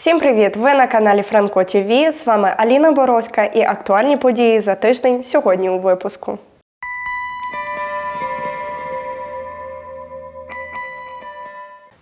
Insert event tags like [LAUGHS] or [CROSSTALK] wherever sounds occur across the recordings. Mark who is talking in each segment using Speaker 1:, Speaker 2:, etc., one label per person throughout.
Speaker 1: Всім привіт! Ви на каналі Франко ТВ. З вами Аліна Боровська і актуальні події за тиждень сьогодні у випуску.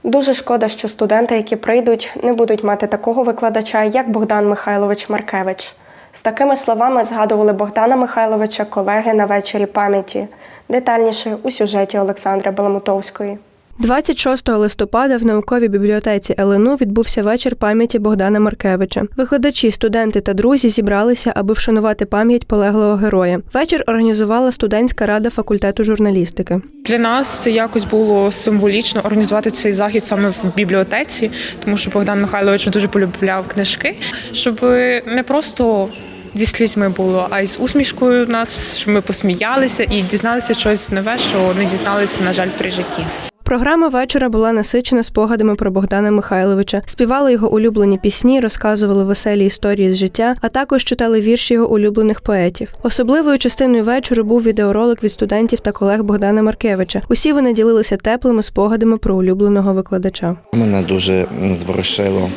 Speaker 1: Дуже шкода, що студенти, які прийдуть, не будуть мати такого викладача, як Богдан Михайлович Маркевич. З такими словами згадували Богдана Михайловича колеги на вечорі пам'яті. Детальніше у сюжеті Олександри Баламутовської.
Speaker 2: 26 листопада в науковій бібліотеці ЛНУ відбувся вечір пам'яті Богдана Маркевича. Викладачі, студенти та друзі зібралися, аби вшанувати пам'ять полеглого героя. Вечір організувала студентська рада факультету журналістики.
Speaker 3: Для нас це якось було символічно організувати цей захід саме в бібліотеці, тому що Богдан Михайлович дуже полюбляв книжки, щоб не просто зі слізьми було, а й з усмішкою нас, щоб ми посміялися і дізналися щось нове, що не дізналися, на жаль, при житті.
Speaker 2: Програма вечора була насичена спогадами про Богдана Михайловича. Співали його улюблені пісні, розказували веселі історії з життя, а також читали вірші його улюблених поетів. Особливою частиною вечору був відеоролик від студентів та колег Богдана Маркевича. Усі вони ділилися теплими спогадами про улюбленого викладача.
Speaker 4: Мене дуже зворушило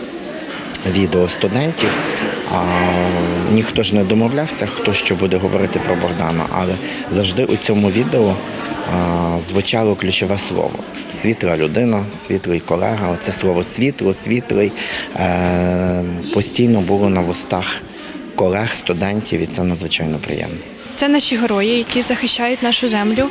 Speaker 4: відео студентів. А, ніхто ж не домовлявся, хто що буде говорити про Богдана, але завжди у цьому відео а, звучало ключове слово світла людина, світлий колега. Це слово світло, світлий е, постійно було на вустах колег, студентів, і це надзвичайно приємно.
Speaker 5: Це наші герої, які захищають нашу землю,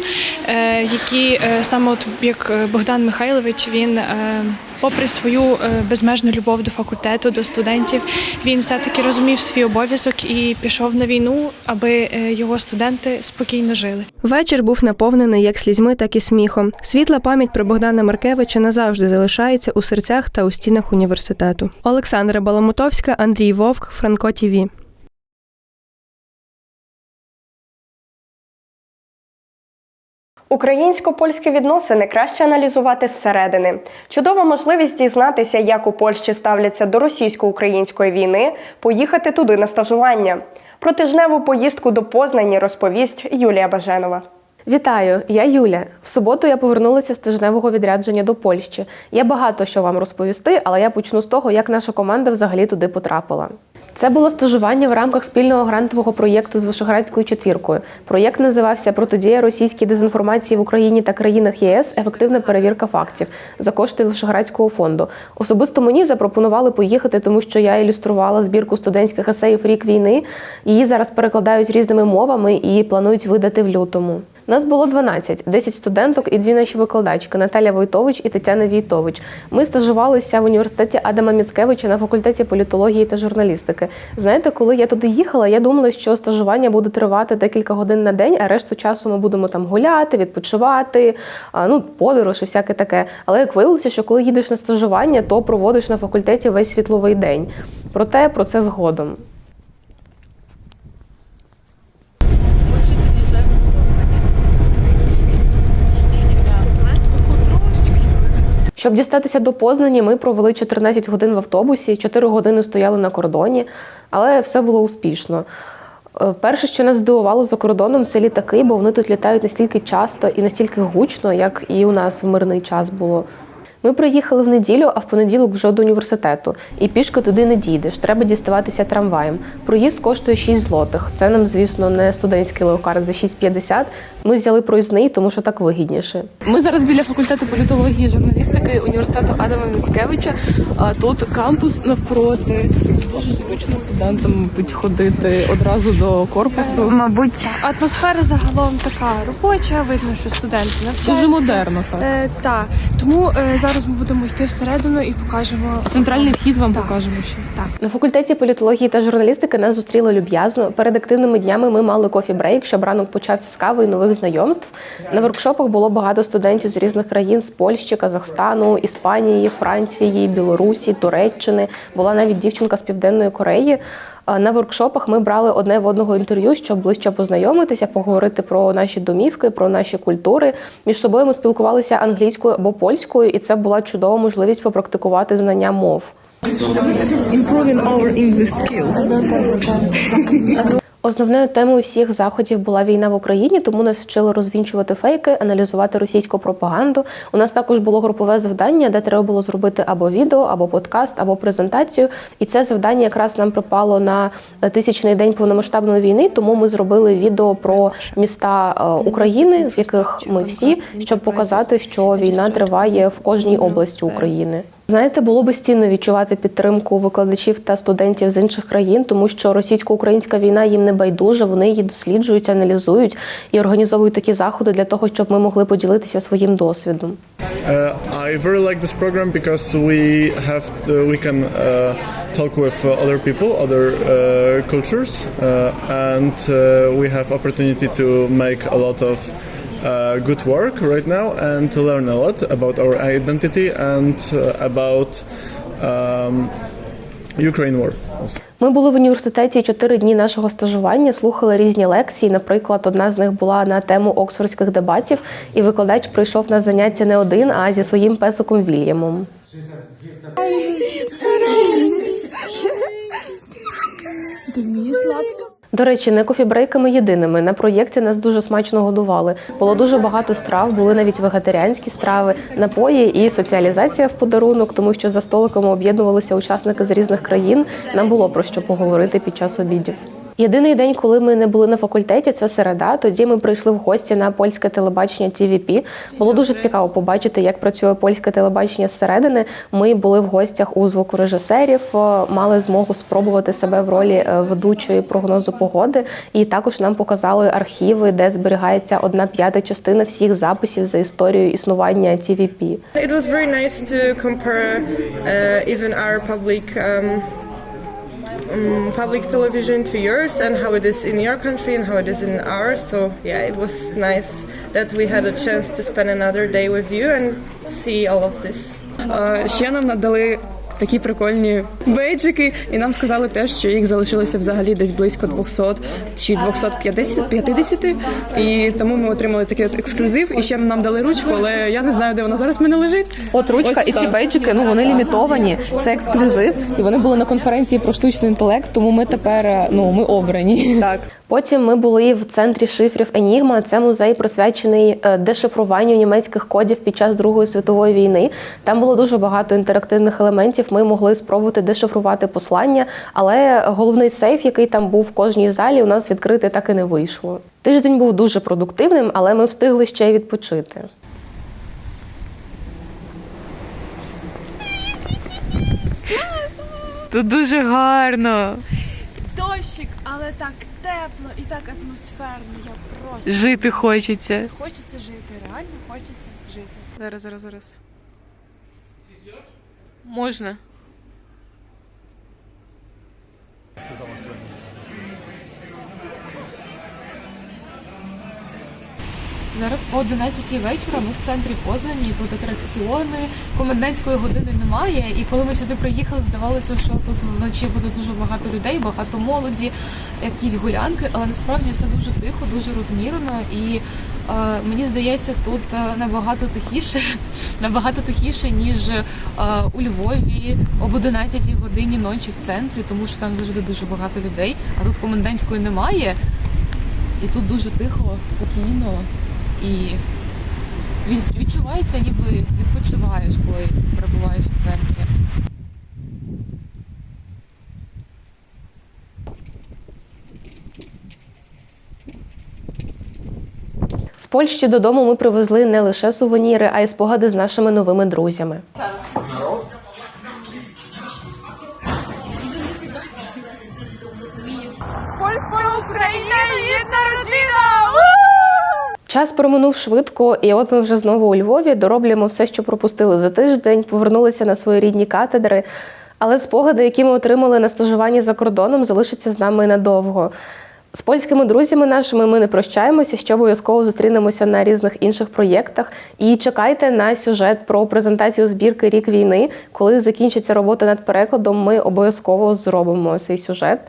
Speaker 5: е, які е, саме от як Богдан Михайлович, він, е, попри свою е, безмежну любов до факультету, до студентів, він все-таки розумів свій обов'язок і пішов на війну, аби е, його студенти спокійно жили.
Speaker 2: Вечір був наповнений як слізьми, так і сміхом. Світла пам'ять про Богдана Маркевича назавжди залишається у серцях та у стінах університету. Олександра Баламутовська, Андрій Вовк, Франко ТІВІ.
Speaker 1: Українсько-польські відносини краще аналізувати зсередини. Чудова можливість дізнатися, як у Польщі ставляться до російсько-української війни, поїхати туди на стажування. Про тижневу поїздку до Познані розповість Юлія Баженова.
Speaker 6: Вітаю, я Юля. В суботу я повернулася з тижневого відрядження до Польщі. Є багато що вам розповісти, але я почну з того, як наша команда взагалі туди потрапила. Це було стажування в рамках спільного грантового проєкту з Вишеградською четвіркою. Проєкт називався Протидія російській дезінформації в Україні та країнах ЄС. Ефективна перевірка фактів за кошти Вишеградського фонду. Особисто мені запропонували поїхати, тому що я ілюструвала збірку студентських есеїв Рік війни. Її зараз перекладають різними мовами і планують видати в лютому. Нас було 12, 10 студенток і дві наші викладачки Наталя Войтович і Тетяна Війтович. Ми стажувалися в університеті Адама Міцкевича на факультеті політології та журналістики. Знаєте, коли я туди їхала, я думала, що стажування буде тривати декілька годин на день, а решту часу ми будемо там гуляти, відпочивати, ну подорож і всяке таке. Але як виявилося, що коли їдеш на стажування, то проводиш на факультеті весь світловий день. Проте про це згодом. Щоб дістатися до Познані, ми провели 14 годин в автобусі, 4 години стояли на кордоні, але все було успішно. Е, Перше, що нас здивувало за кордоном, це літаки, бо вони тут літають настільки часто і настільки гучно, як і у нас в мирний час було. Ми приїхали в неділю, а в понеділок вже до університету. І пішки туди не дійдеш. Треба діставатися трамваєм. Проїзд коштує 6 злотих. Це нам, звісно, не студентський леокарт за 6,50. Ми взяли проїзний, тому що так вигідніше.
Speaker 7: Ми зараз біля факультету політології і журналістики університету Адама Міцкевича. А тут кампус навпроти. Дуже звично студентам підходити одразу до корпусу.
Speaker 8: Мабуть,
Speaker 5: Атмосфера загалом така робоча, видно, що студенти навчаються.
Speaker 7: Дуже модерно. Так.
Speaker 5: Е, так, тому е, зараз ми будемо йти всередину і покажемо
Speaker 7: Центральний вхід вам
Speaker 5: Так.
Speaker 7: покажемо ще.
Speaker 6: На факультеті політології та журналістики нас зустріли люб'язно. Перед активними днями ми мали кофі-брейк, щоб ранок почався з кави і нових знайомств. На воркшопах було багато студентів з різних країн з Польщі, Казахстану, Іспанії, Франції, Білорусі, Туреччини. Була навіть дівчинка з Південної Кореї. На воркшопах ми брали одне в одного інтерв'ю, щоб ближче познайомитися, поговорити про наші домівки, про наші культури. Між собою ми спілкувалися англійською або польською, і це була чудова можливість попрактикувати знання мов. Основною темою всіх заходів була війна в Україні, тому нас вчили розвінчувати фейки, аналізувати російську пропаганду. У нас також було групове завдання, де треба було зробити або відео, або подкаст, або презентацію. І це завдання якраз нам припало на тисячний день повномасштабної війни. Тому ми зробили відео про міста е, України, з яких ми всі, щоб показати, що війна триває в кожній області України. Знаєте, було би цінно відчувати підтримку викладачів та студентів з інших країн, тому що російсько-українська війна їм не байдужа. Вони її досліджують, аналізують і організовують такі заходи для того, щоб ми могли поділитися своїм досвідом.
Speaker 8: Uh, I very like this program because we have uh, we can uh, talk with other people, other uh, cultures, uh, and uh, we have opportunity to make a lot of good work right now and to learn a lot about our identity and uh, about um, Ukraine war. Also.
Speaker 6: Ми були в університеті чотири дні нашого стажування, слухали різні лекції. Наприклад, одна з них була на тему оксфордських дебатів, і викладач прийшов на заняття не один, а зі своїм песиком Вільямом. До речі, не кофібрейками єдиними. На проєкті нас дуже смачно годували. Було дуже багато страв, були навіть вегетаріанські страви, напої і соціалізація в подарунок, тому що за столиками об'єднувалися учасники з різних країн. Нам було про що поговорити під час обідів. Єдиний день, коли ми не були на факультеті, це середа. Тоді ми прийшли в гості на польське телебачення TVP. Було дуже цікаво побачити, як працює польське телебачення зсередини. Ми були в гостях у звукорежисерів, е, мали змогу спробувати себе в ролі е, ведучої прогнозу погоди. І також нам показали архіви, де зберігається одна п'ята частина всіх записів за історією існування TVP.
Speaker 9: It was very nice to compare uh, even our public um, um, public television to yours and how it is in your country and how it is in ours. So yeah, it was nice that we had a chance to spend another day with you and see all of this.
Speaker 10: Е, Ще нам надали такі прикольні бейджики, і нам сказали те, що їх залишилося взагалі десь близько 200 чи 250, 50, і тому ми отримали такий от ексклюзив. І ще нам дали ручку, але я не знаю, де вона зараз в мене лежить.
Speaker 7: От ручка
Speaker 10: Ось
Speaker 7: і ці бейджики, ну вони лімітовані. Це ексклюзив, і вони були на конференції про штучний інтелект. Тому ми тепер е, ну ми обрані.
Speaker 6: Так. Потім ми були в центрі шифрів Енігма. Це музей присвячений е, дешифруванню німецьких кодів під час Другої світової війни. Там було дуже багато інтерактивних елементів. Ми могли спробувати дешифрувати послання, але головний сейф, який там був в кожній залі, у нас відкрити так і не вийшло. Тиждень був дуже продуктивним, але ми встигли ще й відпочити.
Speaker 10: Тут дуже гарно.
Speaker 5: Дощик, але так тепло і так атмосферно. Я просто
Speaker 10: Жити хочеться.
Speaker 5: хочеться жити. Реально хочеться жити.
Speaker 10: Зараз, зараз, зараз. Можна.
Speaker 7: Зараз по 11 вечора ми в центрі Познані, тут атракціони, комендантської години немає. І коли ми сюди приїхали, здавалося, що тут вночі буде дуже багато людей, багато молоді, якісь гулянки, але насправді все дуже тихо, дуже розмірено. І мені здається, тут е, набагато тихіше, [LAUGHS] набагато тихіше, ніж е, у Львові об 11 годині ночі в центрі, тому що там завжди дуже багато людей. А тут комендантської немає. І тут дуже тихо, спокійно і відчувається, ніби відпочиваєш, коли перебуваєш в центрі.
Speaker 6: З Польщі додому ми привезли не лише сувеніри, а й спогади з нашими новими друзями. Час проминув швидко, і от ми вже знову у Львові дороблюємо все, що пропустили за тиждень, повернулися на свої рідні катедри. Але спогади, які ми отримали на стажуванні за кордоном, залишаться з нами надовго. З польськими друзями нашими ми не прощаємося, ще обов'язково зустрінемося на різних інших проєктах. І чекайте на сюжет про презентацію збірки Рік війни. Коли закінчиться робота над перекладом, ми обов'язково зробимо цей сюжет.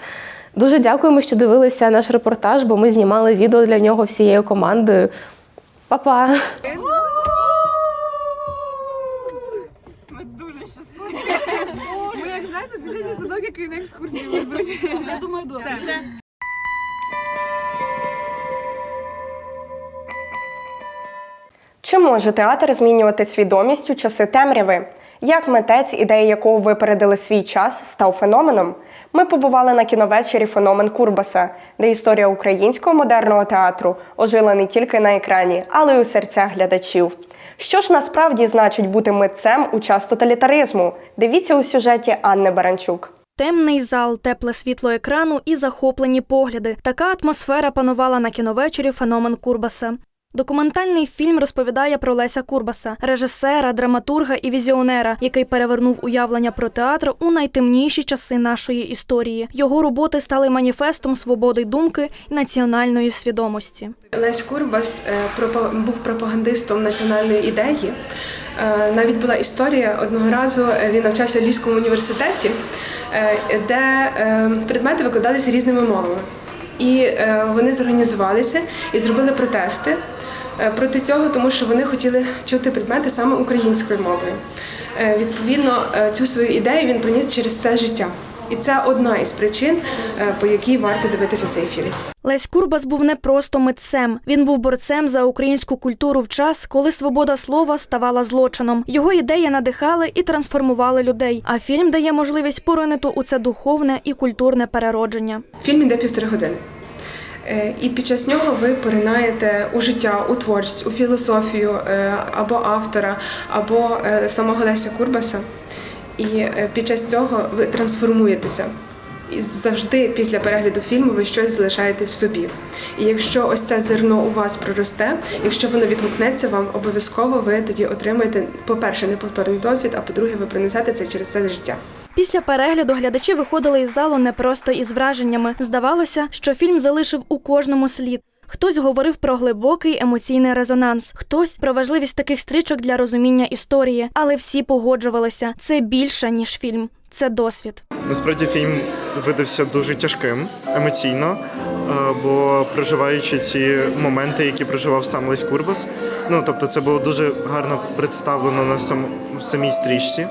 Speaker 6: Дуже дякуємо, що дивилися наш репортаж, бо ми знімали відео для нього всією командою. Па-па! Ми дуже щасливі. Ми як знаєте, біля садок, який на екскурсії.
Speaker 7: Я думаю, досить.
Speaker 1: Чи може театр змінювати свідомість у часи темряви? Як митець, ідеї якого випередили свій час, став феноменом? Ми побували на кіновечері Феномен Курбаса, де історія українського модерного театру ожила не тільки на екрані, але й у серцях глядачів. Що ж насправді значить бути митцем у час тоталітаризму? Дивіться у сюжеті Анни Баранчук.
Speaker 11: Темний зал, тепле світло екрану і захоплені погляди. Така атмосфера панувала на кіновечері Феномен Курбаса. Документальний фільм розповідає про Леся Курбаса, режисера, драматурга і візіонера, який перевернув уявлення про театр у найтемніші часи нашої історії. Його роботи стали маніфестом свободи думки і національної свідомості.
Speaker 12: Лесь Курбас е, був пропагандистом національної ідеї. Е, Навіть була історія одного разу. е, Він навчався в Львівському університеті, де предмети викладалися різними мовами. І вони зорганізувалися і зробили протести проти цього, тому що вони хотіли чути предмети саме українською мовою. Е, Відповідно, е, цю свою ідею він приніс через все життя. І це одна із причин, е, по якій варто дивитися цей фільм.
Speaker 11: Лесь Курбас був не просто митцем. Він був борцем за українську культуру в час, коли свобода слова ставала злочином. Його ідеї надихали і трансформували людей. А фільм дає можливість поринити у це духовне і культурне переродження.
Speaker 12: Фільм іде півтори години. Е, І під час нього ви поринаєте у життя, у творчість, у філософію е, або автора, або е, самого Леся Курбаса. І під час цього ви трансформуєтеся. І завжди після перегляду фільму ви щось залишаєтесь в собі. І якщо ось це зерно у вас проросте, якщо воно відгукнеться вам, обов'язково ви тоді отримаєте, по-перше, неповторний досвід, а по-друге, ви принесете це через все життя.
Speaker 11: Після перегляду глядачі виходили із залу не просто із враженнями. Здавалося, що фільм залишив у кожному слід. Хтось говорив про глибокий емоційний резонанс, хтось про важливість таких стрічок для розуміння історії, але всі погоджувалися. Це більше ніж фільм, це досвід.
Speaker 13: Насправді фільм видався дуже тяжким емоційно, е, бо проживаючи ці моменти, які проживав сам Лесь Курбас. Ну тобто, це було дуже гарно представлено на сам в самій стрічці.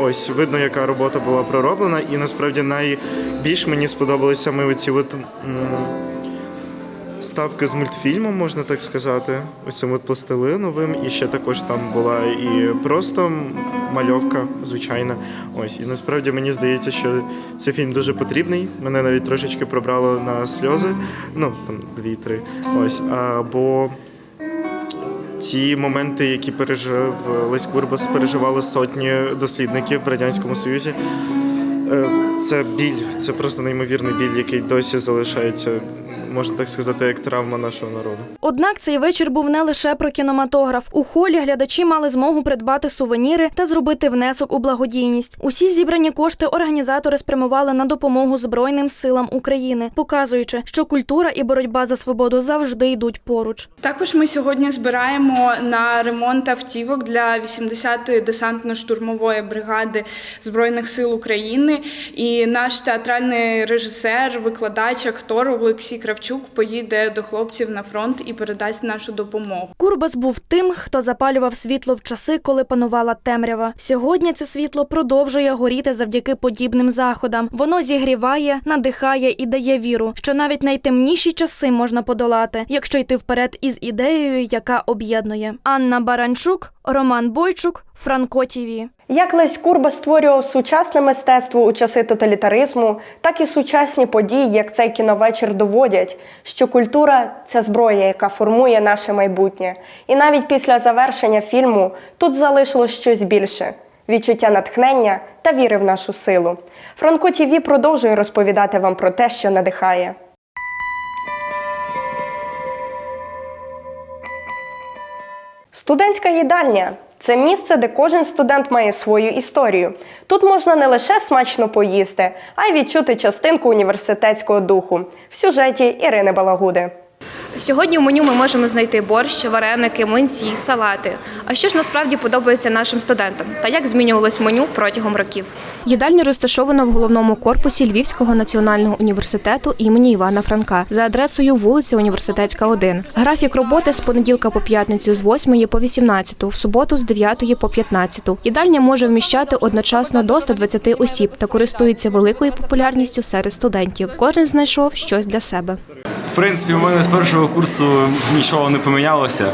Speaker 13: Ось видно, яка робота була пророблена, і насправді найбільш мені сподобалися саме оці от. Ставки з мультфільмом, можна так сказати, оцим от пластилиновим, і ще також там була і просто мальовка, звичайна. Ось, і насправді мені здається, що цей фільм дуже потрібний. Мене навіть трошечки пробрало на сльози, ну там дві-три. Ось, а, бо ті моменти, які пережив Лесь Курбас, переживали сотні дослідників в Радянському Союзі. Е, Це біль, це просто неймовірний біль, який досі залишається, можна так сказати, як травма нашого народу.
Speaker 11: Однак цей вечір був не лише про кінематограф. У холі глядачі мали змогу придбати сувеніри та зробити внесок у благодійність. Усі зібрані кошти організатори спрямували на допомогу Збройним силам України, показуючи, що культура і боротьба за свободу завжди йдуть поруч.
Speaker 14: Також ми сьогодні збираємо на ремонт автівок для 80-ї десантно-штурмової бригади Збройних сил України. І наш театральний режисер, викладач, актор Олексій Кравчук поїде до хлопців на фронт і передасть нашу допомогу.
Speaker 11: Курбас був тим, хто запалював світло в часи, коли панувала темрява. Сьогодні це світло продовжує горіти завдяки подібним заходам. Воно зігріває, надихає і дає віру, що навіть найтемніші часи можна подолати, якщо йти вперед із ідеєю, яка об'єднує. Анна Баранчук, Роман Бойчук, Франко ТІВІ.
Speaker 1: Як Лесь Курба створював сучасне мистецтво у часи тоталітаризму, так і сучасні події, як цей кіновечір, доводять, що культура це зброя, яка формує наше майбутнє. І навіть після завершення фільму тут залишилось щось більше відчуття натхнення та віри в нашу силу. Франко ТІВІ продовжує розповідати вам про те, що надихає. Студентська їдальня це місце, де кожен студент має свою історію. Тут можна не лише смачно поїсти, а й відчути частинку університетського духу в сюжеті Ірини Балагуди.
Speaker 15: Сьогодні в меню ми можемо знайти борщ, вареники, млинці, салати. А що ж насправді подобається нашим студентам та як змінювалось меню протягом років? Їдальня розташована в головному корпусі Львівського національного університету імені Івана Франка за адресою вулиця Університетська, 1. Графік роботи з понеділка по п'ятницю з 8 по 18, в суботу з 9 по 15. Їдальня може вміщати одночасно до 120 осіб та користується великою популярністю серед студентів. Кожен знайшов щось для себе.
Speaker 16: В принципі, у мене з першого курсу нічого не помінялося.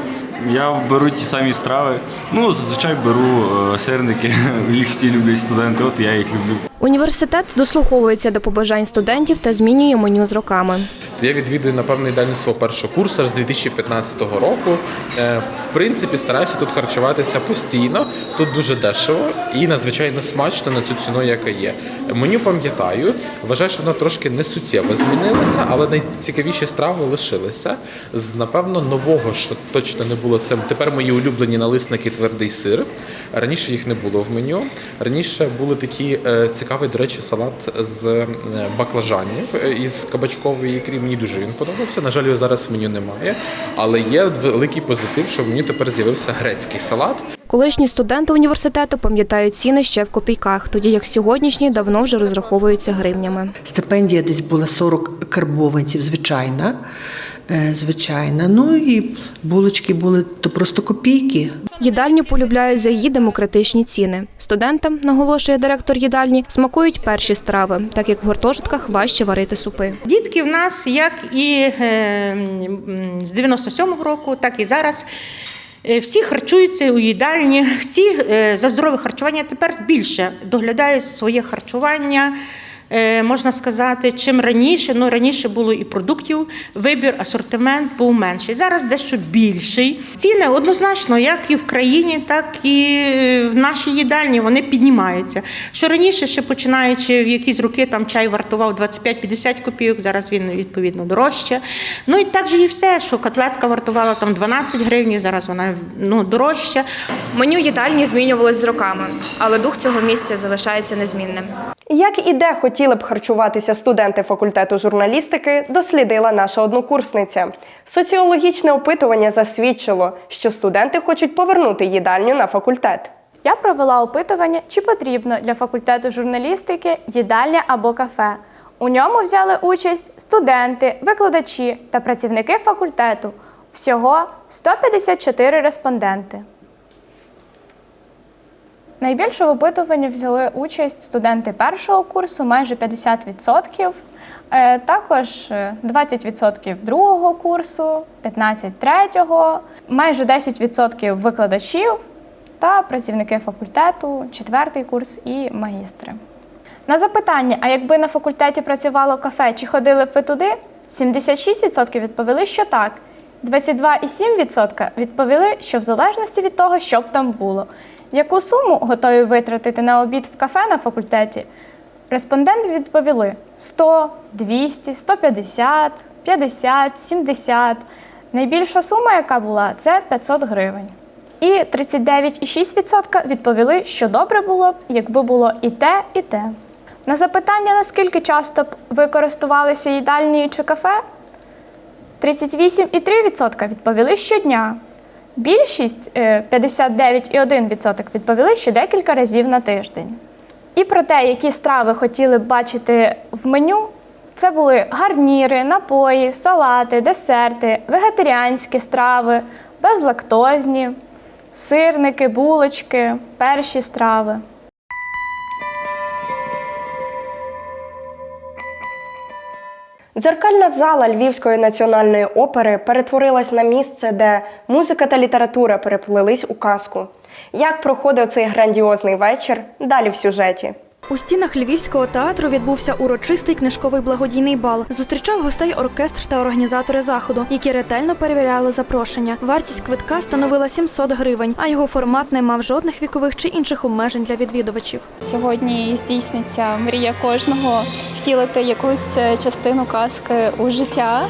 Speaker 16: Я беру ті самі страви. Ну, зазвичай беру е, сирники. [LAUGHS] Їх всі люблять студенти, от я їх люблю.
Speaker 15: Університет дослуховується до побажань студентів та змінює меню з роками.
Speaker 17: Я відвідую напевно ідеально свого першого курсу з 2015 року. Е, В принципі, стараюся тут харчуватися постійно. Тут дуже дешево і надзвичайно смачно на цю ціну, яка є. Меню пам'ятаю, вважаю, що воно трошки не суттєво змінилося, але найцікавіші страви лишилися. З напевно нового, що точно не було це. Тепер мої улюблені налисники твердий сир. Раніше їх не було в меню. Раніше були такі е, цікавий, до речі, салат з е, баклажанів е, із кабачкової ікри. Мені дуже він подобався. На жаль, його зараз в меню немає. Але є великий позитив, що в меню тепер з'явився грецький салат.
Speaker 15: Колишні студенти університету пам'ятають ціни ще в копійках, тоді як сьогоднішні давно вже розраховуються гривнями.
Speaker 18: Стипендія десь була 40 карбованців, звичайна. Е, Звичайна. Ну і булочки були то просто копійки.
Speaker 15: Їдальню полюбляють за її демократичні ціни. Студентам, наголошує директор їдальні, смакують перші страви, так як в гуртожитках важче варити супи.
Speaker 19: Дітки в нас, як і е, з 97-го року, так і зараз. е, Всі харчуються у їдальні, всі за здорове харчування тепер більше доглядають своє харчування. Е, Можна сказати, чим раніше, ну раніше було і продуктів, вибір, асортимент був менший. Зараз дещо більший. Ціни однозначно, як і в країні, так і в нашій їдальні, вони піднімаються. Що раніше, ще починаючи в якісь роки, там чай вартував 25-50 копійок, зараз він відповідно дорожче. Ну і так же і все, що котлетка вартувала там 12 гривень, зараз вона ну, дорожча.
Speaker 15: Меню їдальні змінювалось з роками, але дух цього місця залишається незмінним.
Speaker 1: Як і де хотіли б харчуватися студенти факультету журналістики, дослідила наша однокурсниця. Соціологічне опитування засвідчило, що студенти хочуть повернути їдальню на факультет.
Speaker 5: Я провела опитування, чи потрібно для факультету журналістики їдальня або кафе. У ньому взяли участь студенти, викладачі та працівники факультету. Всього 154 респонденти. Найбільше в опитуванні взяли участь студенти першого курсу, майже 50%, е, також е, 20% другого курсу, 15% третього, майже 10% викладачів та працівники факультету, четвертий курс і магістри. На запитання, а якби на факультеті працювало кафе, чи ходили б ви туди? 76% відповіли, що так. 22,7% відповіли, що в залежності від того, що б там було. Яку суму готові витратити на обід в кафе на факультеті? Респонденти відповіли 100, 200, 150, 50, 70. Найбільша сума, яка була, це 500 гривень. І 39,6% відповіли, що добре було б, якби було і те, і те. На запитання, наскільки часто б ви користувалися їдальнею чи кафе, 38,3% відповіли щодня. Більшість е, 59,1% відповіли, що декілька разів на тиждень. І про те, які страви хотіли б бачити в меню, це були гарніри, напої, салати, десерти, вегетаріанські страви, безлактозні, сирники, булочки, перші страви.
Speaker 1: Дзеркальна зала Львівської національної опери перетворилась на місце, де музика та література переплились у казку. Як проходив цей грандіозний вечір? Далі в сюжеті.
Speaker 11: У стінах Львівського театру відбувся урочистий книжковий благодійний бал. Зустрічав гостей оркестр та організатори заходу, які ретельно перевіряли запрошення. Вартість квитка становила 700 гривень, а його формат не мав жодних вікових чи інших обмежень для відвідувачів.
Speaker 20: Сьогодні здійсниться мрія кожного втілити якусь е, частину казки у життя.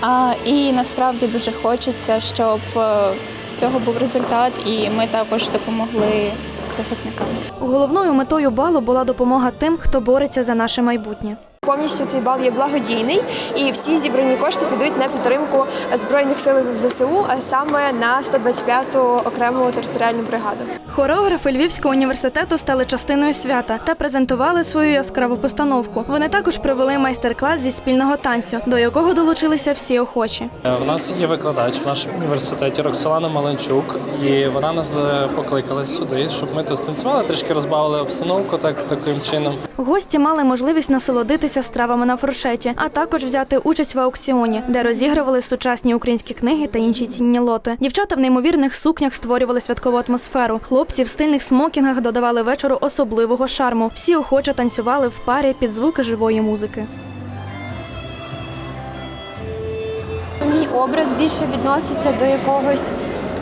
Speaker 20: А, І насправді дуже хочеться, щоб е, в цього був результат, і ми також допомогли захисникам.
Speaker 11: Головною метою балу була допомога тим, хто бореться за наше майбутнє.
Speaker 21: Повністю цей бал є благодійний, і всі зібрані кошти підуть на підтримку збройних сил ЗСУ, а саме на 125-ту окрему територіальну бригаду.
Speaker 11: Хореографи Львівського університету стали частиною свята та презентували свою яскраву постановку. Вони також провели майстер-клас зі спільного танцю, до якого долучилися всі охочі.
Speaker 22: У нас є викладач в нашому університеті Роксолана Маленчук, і вона нас е, покликала сюди, щоб ми тут станцювали, трішки розбавили обстановку так таким чином.
Speaker 11: Гості мали можливість насолодитися поласуватися стравами на фуршеті, а також взяти участь в аукціоні, де розігрували сучасні українські книги та інші цінні лоти. Дівчата в неймовірних сукнях створювали святкову атмосферу. Хлопці в стильних смокінгах додавали вечору особливого шарму. Всі охоче танцювали в парі під звуки живої музики.
Speaker 21: Мій образ більше відноситься до якогось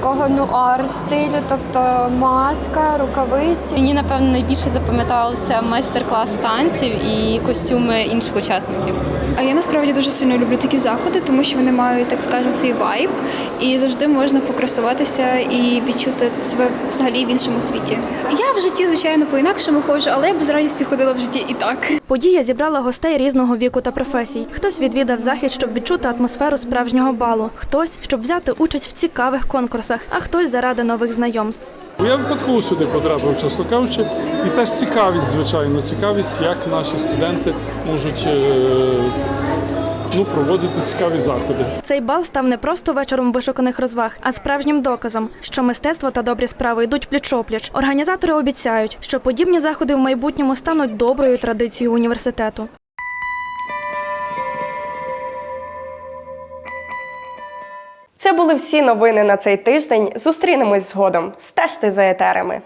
Speaker 21: такого нуар стилю, тобто маска, рукавиці.
Speaker 23: Мені напевно найбільше запам'ятався майстер-клас танців і костюми інших учасників.
Speaker 24: А я насправді дуже сильно люблю такі заходи, тому що вони мають, так скажемо, свій вайб, і завжди можна покрасуватися і відчути себе взагалі в іншому світі. Я в житті, звичайно, по-інакшому ходжу, але я б з радістю ходила в житті і так.
Speaker 11: Подія зібрала гостей різного віку та професій. Хтось відвідав захід, щоб відчути атмосферу справжнього балу, хтось щоб взяти участь в цікавих конкурсах, а хтось заради нових знайомств.
Speaker 25: Я випадково сюди потрапив, чесно кажучи, і теж цікавість, звичайно, цікавість, як наші студенти можуть е, ну, проводити цікаві заходи.
Speaker 11: Цей бал став не просто вечором вишуканих розваг, а справжнім доказом, що мистецтво та добрі справи йдуть пліч-опліч. Організатори обіцяють, що подібні заходи в майбутньому стануть доброю традицією університету.
Speaker 1: Це були всі новини на цей тиждень. Зустрінемось згодом. Стежте за етерами.